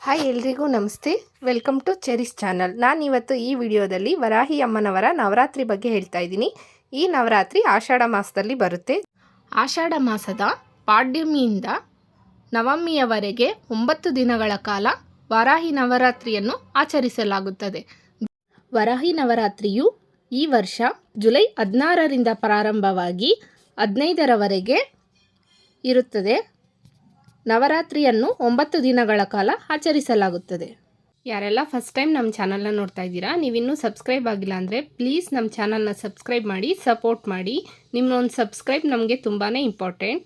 Hi ಎಲ್ರಿಗೂ ನಮಸ್ತೆ. Welcome to cherish channel ನಾನು ಇವತ್ತು ಈ ವಿಡಿಯೋದಲ್ಲಿ ವರಾಹಿ ಅಮ್ಮನವರ ನವರಾತ್ರಿ ಬಗ್ಗೆ ಹೇಳ್ತಾ ಇದ್ದೀನಿ. ಈ ನವರಾತ್ರಿ ಆಷಾಢ ಮಾಸದಲ್ಲಿ ಬರುತ್ತೆ. ಆಷಾಢ ಮಾಸದ ಪಾಡ್ಯಮಿಯಿಂದ ನವಮಿಯವರೆಗೆ ಒಂಬತ್ತು ದಿನಗಳ ಕಾಲ ವರಾಹಿ ನವರಾತ್ರಿಯನ್ನು ಆಚರಿಸಲಾಗುತ್ತದೆ. ವರಾಹಿ ನವರಾತ್ರಿಯು ಈ ವರ್ಷ ಜುಲೈ ಹದಿನಾರರಿಂದ ಪ್ರಾರಂಭವಾಗಿ ಹದಿನೈದರವರೆಗೆ ಇರುತ್ತದೆ. ನವರಾತ್ರಿಯನ್ನು ಒಂಬತ್ತು ದಿನಗಳ ಕಾಲ ಆಚರಿಸಲಾಗುತ್ತದೆ. ಯಾರೆಲ್ಲ ಫಸ್ಟ್ ಟೈಮ್ ನಮ್ಮ ಚಾನಲ್ನ ನೋಡ್ತಾ ಇದ್ದೀರಾ ನೀವಿನ್ನೂ ಸಬ್ಸ್ಕ್ರೈಬ್ ಆಗಿಲ್ಲ ಅಂದರೆ ಪ್ಲೀಸ್ ನಮ್ಮ ಚಾನಲ್ನ ಸಬ್ಸ್ಕ್ರೈಬ್ ಮಾಡಿ ಸಪೋರ್ಟ್ ಮಾಡಿ. ನಿಮ್ಮ ಒಂದು ಸಬ್ಸ್ಕ್ರೈಬ್ ನಮಗೆ ತುಂಬಾ ಇಂಪಾರ್ಟೆಂಟ್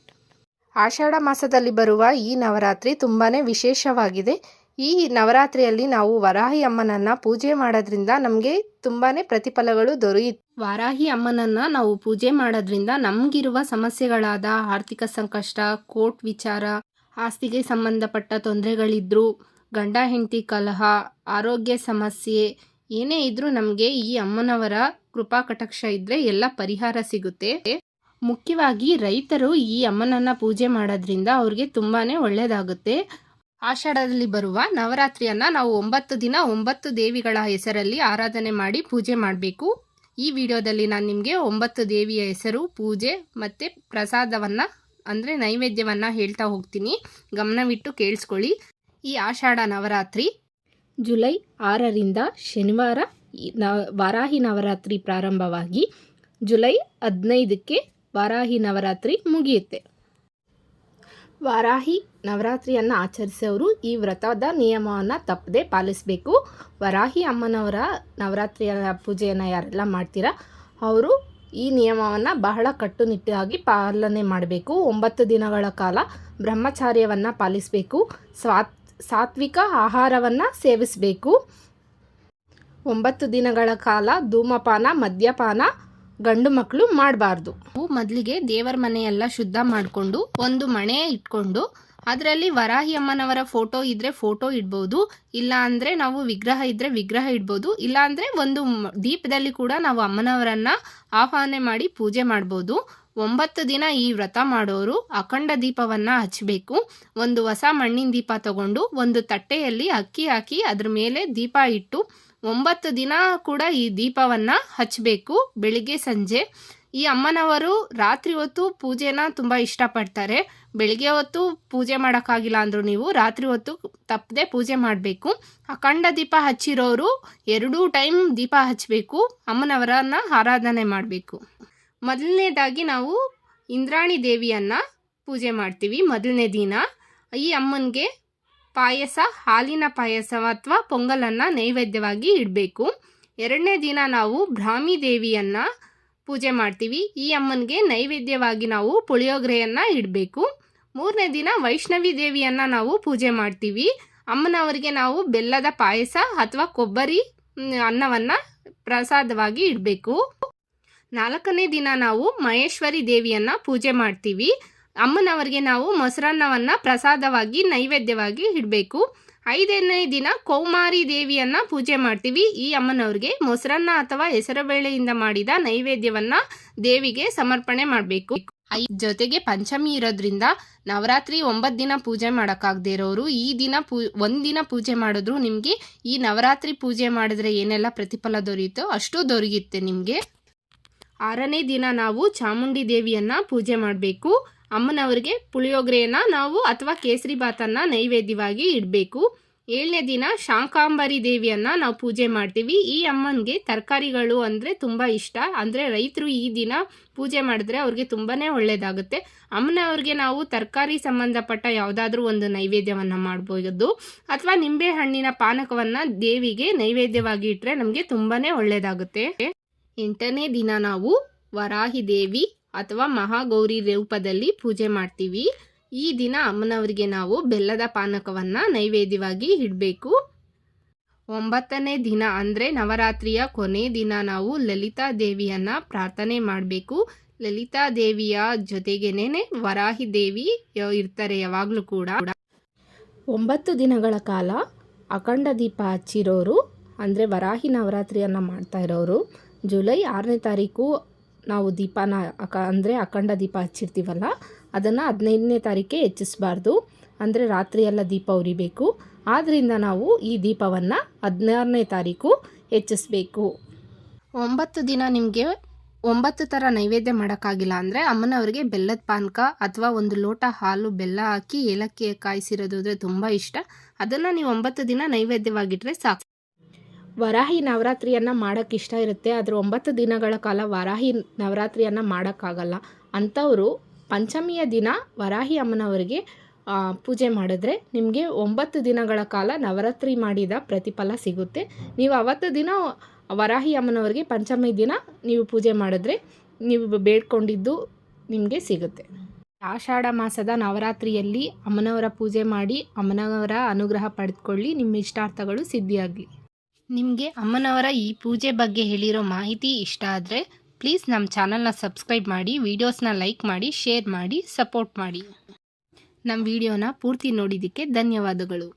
ಆಷಾಢ ಮಾಸದಲ್ಲಿ ಬರುವ ಈ ನವರಾತ್ರಿ ತುಂಬಾ ವಿಶೇಷವಾಗಿದೆ. ಈ ನವರಾತ್ರಿಯಲ್ಲಿ ನಾವು ವರಾಹಿ ಅಮ್ಮನನ್ನು ಪೂಜೆ ಮಾಡೋದ್ರಿಂದ ನಮಗೆ ತುಂಬಾ ಪ್ರತಿಫಲಗಳು ದೊರೆಯುತ್ತೆ ವಾರಾಹಿ ಅಮ್ಮನನ್ನ ನಾವು ಪೂಜೆ ಮಾಡೋದ್ರಿಂದ ನಮಗಿರುವ ಸಮಸ್ಯೆಗಳಾದ ಆರ್ಥಿಕ ಸಂಕಷ್ಟ ಕೋರ್ಟ್ ವಿಚಾರ ಆಸ್ತಿಗೆ ಸಂಬಂಧಪಟ್ಟ ತೊಂದರೆಗಳಿದ್ದರೂ ಗಂಡ, ಹೆಂಡತಿ, ಕಲಹ, ಆರೋಗ್ಯ ಸಮಸ್ಯೆ ಏನೇ ಇದ್ರೂ ನಮಗೆ ಈ ಅಮ್ಮನವರ ಕೃಪಾ ಕಟಾಕ್ಷ ಇದ್ದರೆ ಎಲ್ಲ ಪರಿಹಾರ ಸಿಗುತ್ತೆ. ಮುಖ್ಯವಾಗಿ ರೈತರು ಈ ಅಮ್ಮನನ್ನ ಪೂಜೆ ಮಾಡೋದ್ರಿಂದ ಅವ್ರಿಗೆ ತುಂಬಾ ಒಳ್ಳೆಯದಾಗುತ್ತೆ ಆಷಾಢದಲ್ಲಿ ಬರುವ ನವರಾತ್ರಿಯನ್ನು ನಾವು ಒಂಬತ್ತು ದಿನ ಒಂಬತ್ತು ದೇವಿಗಳ ಹೆಸರಲ್ಲಿ ಆರಾಧನೆ ಮಾಡಿ ಪೂಜೆ ಮಾಡಬೇಕು. ಈ ವಿಡಿಯೋದಲ್ಲಿ ನಾನು ನಿಮಗೆ ಒಂಬತ್ತು ದೇವಿಯ ಹೆಸರು, ಪೂಜೆ ಮತ್ತು ಪ್ರಸಾದವನ್ನು ಅಂದರೆ ನೈವೇದ್ಯವನ್ನು ಹೇಳ್ತಾ ಹೋಗ್ತೀನಿ. ಗಮನವಿಟ್ಟು ಕೇಳಿಸ್ಕೊಳ್ಳಿ. ಈ ಆಷಾಢ ನವರಾತ್ರಿ ಜುಲೈ ಆರರಿಂದ ಶನಿವಾರ ನ ವಾರಾಹಿ ನವರಾತ್ರಿ ಪ್ರಾರಂಭವಾಗಿ ಜುಲೈ ಹದಿನೈದಕ್ಕೆ ವಾರಾಹಿ ನವರಾತ್ರಿ ಮುಗಿಯುತ್ತೆ. ವಾರಾಹಿ ನವರಾತ್ರಿಯನ್ನು ಆಚರಿಸೋರು ಈ ವ್ರತದ ನಿಯಮವನ್ನು ತಪ್ಪದೆ ಪಾಲಿಸಬೇಕು. ವರಾಹಿ ಅಮ್ಮನವರ ನವರಾತ್ರಿಯ ಪೂಜೆಯನ್ನು ಯಾರೆಲ್ಲ ಮಾಡ್ತೀರಾ? ಅವರು ಈ ನಿಯಮವನ್ನು ಬಹಳ ಕಟ್ಟುನಿಟ್ಟಾಗಿ ಪಾಲನೆ ಮಾಡಬೇಕು. ಒಂಬತ್ತು ದಿನಗಳ ಕಾಲ ಬ್ರಹ್ಮಚಾರ್ಯವನ್ನು ಪಾಲಿಸಬೇಕು. ಸ್ವಾತ್, ಸಾತ್ವಿಕ ಆಹಾರವನ್ನು ಸೇವಿಸಬೇಕು. ಒಂಬತ್ತು ದಿನಗಳ ಕಾಲ ಧೂಮಪಾನ, ಮದ್ಯಪಾನ ಗಂಡು ಮಕ್ಕಳು ಮಾಡಬಾರ್ದು. ಮೊದಲಿಗೆ ದೇವರ ಮನೆಯೆಲ್ಲ ಶುದ್ಧ ಮಾಡಿಕೊಂಡು, ಒಂದು ಮಣೆ ಇಟ್ಕೊಂಡು ಅದರಲ್ಲಿ ವರಾಹಿ ಅಮ್ಮನವರ ಫೋಟೋ ಇದ್ರೆ ಫೋಟೋ ಇಡ್ಬೋದು, ಇಲ್ಲ ನಾವು ವಿಗ್ರಹ ಇದ್ರೆ ವಿಗ್ರಹ ಇಡ್ಬೋದು, ಇಲ್ಲ ಒಂದು ದೀಪದಲ್ಲಿ ಕೂಡ ನಾವು ಅಮ್ಮನವರನ್ನ ಆಹ್ವಾನ ಮಾಡಿ ಪೂಜೆ ಮಾಡ್ಬೋದು. ಒಂಬತ್ತು ದಿನ ಈ ವ್ರತ ಮಾಡೋರು ಅಖಂಡ ದೀಪವನ್ನ ಹಚ್ಚಬೇಕು ಒಂದು ಹೊಸ ಮಣ್ಣಿನ ದೀಪ ತಗೊಂಡು ಒಂದು ತಟ್ಟೆಯಲ್ಲಿ ಅಕ್ಕಿ ಹಾಕಿ ಅದ್ರ ಮೇಲೆ ದೀಪ ಇಟ್ಟು ಒಂಬತ್ತು ದಿನ ಕೂಡ ಈ ದೀಪವನ್ನ ಹಚ್ಚಬೇಕು ಬೆಳಿಗ್ಗೆ ಸಂಜೆ. ಈ ಅಮ್ಮನವರು ರಾತ್ರಿ ಹೊತ್ತು ಪೂಜೆನ ತುಂಬ ಇಷ್ಟಪಡ್ತಾರೆ. ಬೆಳಿಗ್ಗೆ ಹೊತ್ತು ಪೂಜೆ ಮಾಡೋಕ್ಕಾಗಿಲ್ಲ ಅಂದರೂ ನೀವು ರಾತ್ರಿ ಹೊತ್ತು ತಪ್ಪದೆ ಪೂಜೆ ಮಾಡಬೇಕು. ಅಖಂಡ ದೀಪ ಹಚ್ಚಿರೋರು ಎರಡೂ ಟೈಮ್ ದೀಪ ಹಚ್ಚಬೇಕು ಅಮ್ಮನವರನ್ನ ಆರಾಧನೆ ಮಾಡಬೇಕು. ಮೊದಲನೇದಾಗಿ ನಾವು ಇಂದ್ರಾಣಿ ದೇವಿಯನ್ನು ಪೂಜೆ ಮಾಡ್ತೀವಿ ಮೊದಲನೇ ದಿನ. ಈ ಅಮ್ಮನಿಗೆ ಪಾಯಸ, ಹಾಲಿನ ಪಾಯಸ ಅಥವಾ ಪೊಂಗಲನ್ನು ನೈವೇದ್ಯವಾಗಿ ಇಡಬೇಕು. ಎರಡನೇ ದಿನ ನಾವು ಬ್ರಾಹ್ಮಿ ದೇವಿಯನ್ನು ಪೂಜೆ ಮಾಡ್ತೀವಿ. ಈ ಅಮ್ಮನಿಗೆ ನೈವೇದ್ಯವಾಗಿ ನಾವು ಪುಳಿಯೋಗರೆಯನ್ನು ಇಡಬೇಕು. ಮೂರನೇ ದಿನ ವೈಷ್ಣವಿ ದೇವಿಯನ್ನು ನಾವು ಪೂಜೆ ಮಾಡ್ತೀವಿ. ಅಮ್ಮನವರಿಗೆ ನಾವು ಬೆಲ್ಲದ ಪಾಯಸ ಅಥವಾ ಕೊಬ್ಬರಿ ಅನ್ನವನ್ನು ಪ್ರಸಾದವಾಗಿ ಇಡಬೇಕು. ನಾಲ್ಕನೇ ದಿನ ನಾವು ಮಹೇಶ್ವರಿ ದೇವಿಯನ್ನು ಪೂಜೆ ಮಾಡ್ತೀವಿ. ಅಮ್ಮನವರಿಗೆ ನಾವು ಮೊಸರನ್ನವನ್ನು ಪ್ರಸಾದವಾಗಿ, ನೈವೇದ್ಯವಾಗಿ ಇಡಬೇಕು. ಐದನೇ ದಿನ ಕೌಮಾರಿ ದೇವಿಯನ್ನು ಪೂಜೆ ಮಾಡ್ತೀವಿ. ಈ ಅಮ್ಮನವ್ರಿಗೆ ಮೊಸರನ್ನ ಅಥವಾ ಹೆಸರುಬೇಳೆಯಿಂದ ಮಾಡಿದ ನೈವೇದ್ಯವನ್ನು ದೇವಿಗೆ ಸಮರ್ಪಣೆ ಮಾಡಬೇಕು. ಜೊತೆಗೆ ಪಂಚಮಿ ಇರೋದ್ರಿಂದ ನವರಾತ್ರಿ ಒಂಬತ್ತು ದಿನ ಪೂಜೆ ಮಾಡೋಕ್ಕಾಗದೇ ಇರೋರು, ಈ ದಿನ ಪೂ ಒಂದಿನ ಪೂಜೆ ಮಾಡಿದ್ರು ನಿಮಗೆ ಈ ನವರಾತ್ರಿ ಪೂಜೆ ಮಾಡಿದ್ರೆ ಏನೆಲ್ಲ ಪ್ರತಿಫಲ ದೊರೆಯುತ್ತೋ ಅಷ್ಟು ದೊರೆಯುತ್ತೆ ನಿಮಗೆ. ಆರನೇ ದಿನ ನಾವು ಚಾಮುಂಡಿ ದೇವಿಯನ್ನು ಪೂಜೆ ಮಾಡಬೇಕು. ಅಮ್ಮನವರಿಗೆ ಪುಳಿಯೋಗರೆಯನ್ನು ನಾವು ಅಥವಾ ಕೇಸರಿ ಭಾತನ್ನು ನೈವೇದ್ಯವಾಗಿ ಇಡಬೇಕು. ಏಳನೇ ದಿನ ಶಾಂಕಾಂಬರಿ ದೇವಿಯನ್ನು ನಾವು ಪೂಜೆ ಮಾಡ್ತೀವಿ. ಈ ಅಮ್ಮನಿಗೆ ತರಕಾರಿಗಳು ಅಂದರೆ ತುಂಬ ಇಷ್ಟ. ಅಂದರೆ ರೈತರು ಈ ದಿನ ಪೂಜೆ ಮಾಡಿದ್ರೆ ಅವ್ರಿಗೆ ತುಂಬಾ ಒಳ್ಳೆಯದಾಗುತ್ತೆ ಅಮ್ಮನವ್ರಿಗೆ ನಾವು ತರಕಾರಿ ಸಂಬಂಧಪಟ್ಟ ಯಾವುದಾದ್ರೂ ಒಂದು ನೈವೇದ್ಯವನ್ನು ಮಾಡ್ಬೋದು. ಅಥವಾ ನಿಂಬೆ ಹಣ್ಣಿನ ಪಾನಕವನ್ನು ದೇವಿಗೆ ನೈವೇದ್ಯವಾಗಿ ಇಟ್ಟರೆ ನಮಗೆ ತುಂಬಾ ಒಳ್ಳೆಯದಾಗುತ್ತೆ ಎಂಟನೇ ದಿನ ನಾವು ವರಾಹಿ ದೇವಿ ಅಥವಾ ಮಹಾಗೌರಿ ರೂಪದಲ್ಲಿ ಪೂಜೆ ಮಾಡ್ತೀವಿ. ಈ ದಿನ ಅಮ್ಮನವರಿಗೆ ನಾವು ಬೆಲ್ಲದ ಪಾನಕವನ್ನು ನೈವೇದ್ಯವಾಗಿ ಇಡಬೇಕು. ಒಂಬತ್ತನೇ ದಿನ ಅಂದರೆ ನವರಾತ್ರಿಯ ಕೊನೆ ದಿನ ನಾವು ಲಲಿತಾ ದೇವಿಯನ್ನು ಪ್ರಾರ್ಥನೆ ಮಾಡಬೇಕು. ಲಲಿತಾ ದೇವಿಯ ಜೊತೆಗೇನೆ ವರಾಹಿ ದೇವಿ ಇರ್ತಾರೆ ಯಾವಾಗಲೂ ಕೂಡ. ಒಂಬತ್ತು ದಿನಗಳ ಕಾಲ ಅಖಂಡ ದೀಪ ಹಚ್ಚಿರೋರು ಅಂದರೆ ವರಾಹಿ ನವರಾತ್ರಿಯನ್ನು ಮಾಡ್ತಾ ಇರೋರು. ಜುಲೈ ಆರನೇ ತಾರೀಕು ನಾವು ದೀಪನ ಅಕ, ಅಂದರೆ ಅಖಂಡ ದೀಪ ಹಚ್ಚಿರ್ತೀವಲ್ಲ, ಅದನ್ನು ಹದಿನೈದನೇ ತಾರೀಕೆ ಹೆಚ್ಚಿಸಬಾರ್ದು. ಅಂದರೆ ರಾತ್ರಿ ಎಲ್ಲ ದೀಪ ಉರಿಬೇಕು. ಆದ್ದರಿಂದ ನಾವು ಈ ದೀಪವನ್ನು ಹದಿನಾರನೇ ತಾರೀಕು ಹೆಚ್ಚಿಸಬೇಕು. ಒಂಬತ್ತು ದಿನ ನಿಮಗೆ ಒಂಬತ್ತು ಥರ ನೈವೇದ್ಯ ಮಾಡೋಕ್ಕಾಗಿಲ್ಲ ಅಂದರೆ ಅಮ್ಮನವ್ರಿಗೆ ಬೆಲ್ಲದ ಪಾನಕ ಅಥವಾ ಒಂದು ಲೋಟ ಹಾಲು, ಬೆಲ್ಲ ಹಾಕಿ ಏಲಕ್ಕಿ ಕಾಯಿಸಿರೋದು ಅಂದರೆ ತುಂಬ ಇಷ್ಟ. ಅದನ್ನು ನೀವು ಒಂಬತ್ತು ದಿನ ನೈವೇದ್ಯವಾಗಿಟ್ಟರೆ ಸಾಕು. ವರಾಹಿ ನವರಾತ್ರಿಯನ್ನು ಮಾಡೋಕ್ಕೆ ಇಷ್ಟ ಇರುತ್ತೆ. ಆದರೆ ಒಂಬತ್ತು ದಿನಗಳ ಕಾಲ ವರಾಹಿ ನವರಾತ್ರಿಯನ್ನು ಮಾಡೋಕ್ಕಾಗಲ್ಲ. ಅಂಥವರು ಪಂಚಮಿಯ ದಿನ ವರಾಹಿ ಅಮ್ಮನವರಿಗೆ ಪೂಜೆ ಮಾಡಿದ್ರೆ ನಿಮಗೆ ಒಂಬತ್ತು ದಿನಗಳ ಕಾಲ ನವರಾತ್ರಿ ಮಾಡಿದ ಪ್ರತಿಫಲ ಸಿಗುತ್ತೆ. ನೀವು ಅವತ್ತು ದಿನ ವರಾಹಿ ಅಮ್ಮನವರಿಗೆ ಪಂಚಮಿ ದಿನ ನೀವು ಪೂಜೆ ಮಾಡಿದ್ರೆ ನೀವು ಬೇಡ್ಕೊಂಡಿದ್ದು ನಿಮಗೆ ಸಿಗುತ್ತೆ. ಆಷಾಢ ಮಾಸದ ನವರಾತ್ರಿಯಲ್ಲಿ ಅಮ್ಮನವರ ಪೂಜೆ ಮಾಡಿ ಅಮ್ಮನವರ ಅನುಗ್ರಹ ಪಡೆದುಕೊಳ್ಳಿ ನಿಮ್ಮ ಇಷ್ಟಾರ್ಥಗಳು ಸಿದ್ಧಿಯಾಗಲಿ. ನಿಮಗೆ ಅಮ್ಮನವರ ಈ ಪೂಜೆ ಬಗ್ಗೆ ಹೇಳಿರೋ ಮಾಹಿತಿ ಇಷ್ಟ ಆದರೆ ಪ್ಲೀಸ್ ನಮ್ಮ ಚಾನಲ್ನ ಸಬ್ಸ್ಕ್ರೈಬ್ ಮಾಡಿ ವಿಡಿಯೋಸ್ನ ಲೈಕ್ ಮಾಡಿ ಶೇರ್ ಮಾಡಿ ಸಪೋರ್ಟ್ ಮಾಡಿ. ನಮ್ಮ ವಿಡಿಯೋನ ಪೂರ್ತಿ ನೋಡಿದ್ದಕ್ಕೆ ಧನ್ಯವಾದಗಳು.